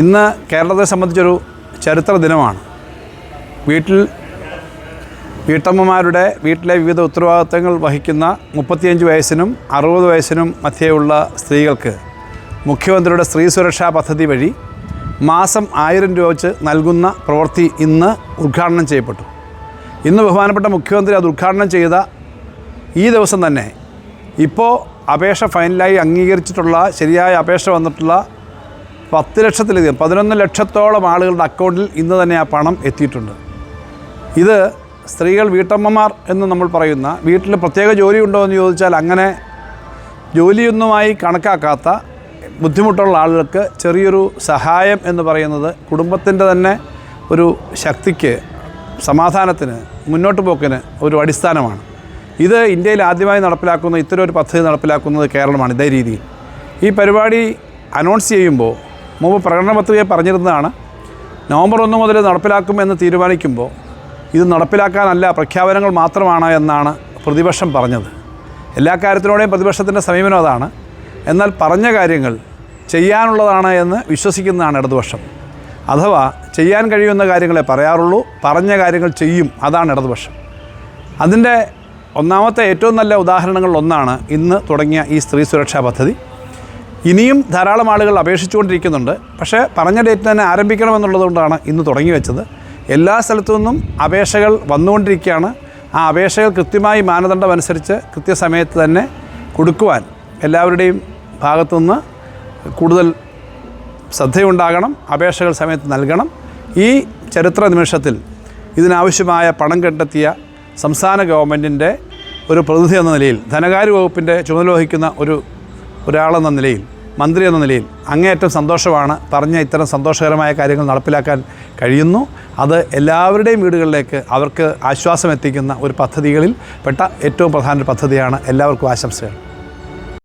ഇന്ന് കേരളത്തെ സംബന്ധിച്ചൊരു ചരിത്ര ദിനമാണ് വീട്ടിൽ വീട്ടമ്മമാരുടെ വീട്ടിലെ വിവിധ ഉത്തരവാദിത്തങ്ങൾ വഹിക്കുന്ന മുപ്പത്തിയഞ്ച് വയസ്സിനും അറുപത് വയസ്സിനും മധ്യേയുള്ള സ്ത്രീകൾക്ക് മുഖ്യമന്ത്രിയുടെ സ്ത്രീ സുരക്ഷാ പദ്ധതി വഴി മാസം ആയിരം രൂപ വെച്ച് നൽകുന്ന പ്രവൃത്തി ഇന്ന് ഉദ്ഘാടനം ചെയ്യപ്പെട്ടു. ഇന്ന് ബഹുമാനപ്പെട്ട മുഖ്യമന്ത്രി അത് ഉദ്ഘാടനം ചെയ്ത ഈ ദിവസം തന്നെ ഇപ്പോൾ അപേക്ഷ ഫൈനലായി അംഗീകരിച്ചിട്ടുള്ള ശരിയായ അപേക്ഷ വന്നിട്ടുള്ള പത്ത് ലക്ഷത്തിലധികം പതിനൊന്ന് ലക്ഷത്തോളം ആളുകളുടെ അക്കൗണ്ടിൽ ഇന്ന് തന്നെ ആ പണം എത്തിയിട്ടുണ്ട്. ഇത് സ്ത്രീകൾ വീട്ടമ്മമാർ എന്ന് നമ്മൾ പറയുന്ന വീട്ടിൽ പ്രത്യേക ജോലി ഉണ്ടോ എന്ന് ചോദിച്ചാൽ അങ്ങനെ ജോലിയൊന്നുമായി കണക്കാക്കാത്ത ബുദ്ധിമുട്ടുള്ള ആളുകൾക്ക് ചെറിയൊരു സഹായം എന്ന് പറയുന്നത് കുടുംബത്തിന്റെ തന്നെ ഒരു ശക്തിക്ക് സമാധാനത്തിന് മുന്നോട്ട് പോക്കിന് ഒരു അടിസ്ഥാനമാണ്. ഇത് ഇന്ത്യയിൽ ആദ്യമായി നടപ്പിലാക്കുന്ന ഇത്തരം ഒരു പദ്ധതി നടപ്പിലാക്കുന്നത് കേരളമാണ് ഇതേ രീതിയിൽ. ഈ പരിപാടി അനൗൺസ് ചെയ്യുമ്പോൾ മുമ്പ് പ്രകടന പത്രികയെ പറഞ്ഞിരുന്നതാണ് നവംബർ ഒന്ന് മുതൽ നടപ്പിലാക്കുമെന്ന് തീരുമാനിക്കുമ്പോൾ ഇത് നടപ്പിലാക്കാനല്ല പ്രഖ്യാപനങ്ങൾ മാത്രമാണ് എന്നാണ് പ്രതിപക്ഷം പറഞ്ഞത്. എല്ലാ കാര്യത്തിനോടെയും പ്രതിപക്ഷത്തിന്റെ സമീപനം അതാണ്. എന്നാൽ പറഞ്ഞ കാര്യങ്ങൾ ചെയ്യാനുള്ളതാണ് എന്ന് വിശ്വസിക്കുന്നതാണ് ഇടതുപക്ഷം. അഥവാ ചെയ്യാൻ കഴിയുന്ന കാര്യങ്ങളെ പറയാറുള്ളൂ പറഞ്ഞ കാര്യങ്ങൾ ചെയ്യും അതാണ് ഇടതുപക്ഷം. അതിന്റെ ഒന്നാമത്തെ ഏറ്റവും നല്ല ഉദാഹരണങ്ങളിൽ ഒന്നാണ് ഇന്ന് തുടങ്ങിയ ഈ സ്ത്രീ സുരക്ഷാ പദ്ധതി. ഇനിയും ധാരാളം ആളുകൾ അപേക്ഷിച്ചുകൊണ്ടിരിക്കുന്നുണ്ട്. പക്ഷേ പറഞ്ഞ ഡേറ്റ് തന്നെ ആരംഭിക്കണമെന്നുള്ളതുകൊണ്ടാണ് ഇന്ന് തുടങ്ങി വെച്ചത് എല്ലാ സ്ഥലത്തു നിന്നും അപേക്ഷകൾ വന്നുകൊണ്ടിരിക്കുകയാണ്. ആ അപേക്ഷകൾ കൃത്യമായി മാനദണ്ഡം അനുസരിച്ച് കൃത്യസമയത്ത് തന്നെ കൊടുക്കുവാൻ എല്ലാവരുടെയും ഭാഗത്തുനിന്ന് കൂടുതൽ ശ്രദ്ധയുണ്ടാകണം അപേക്ഷകൾ സമയത്ത് നൽകണം. ഈ ചരിത്ര നിമിഷത്തിൽ ഇതിനാവശ്യമായ പണം കണ്ടെത്തിയ സംസ്ഥാന ഗവൺമെന്റിന്റെ ഒരു പ്രതിനിധി എന്ന നിലയിൽ ധനകാര്യ വകുപ്പിന്റെ ചുമതല വഹിക്കുന്ന ഒരു ഒരാളെന്ന നിലയിൽ മന്ത്രി എന്ന നിലയിൽ അങ്ങേയറ്റം സന്തോഷമാണ് പറഞ്ഞ ഇത്തരം സന്തോഷകരമായ കാര്യങ്ങൾ നടപ്പിലാക്കാൻ കഴിയുന്നു. അത് എല്ലാവരുടെയും വീടുകളിലേക്ക് അവർക്ക് ആശ്വാസം എത്തിക്കുന്ന ഒരു പദ്ധതികളിൽ പെട്ട ഏറ്റവും പ്രധാന പദ്ധതിയാണ് എല്ലാവർക്കും ആശംസകൾ.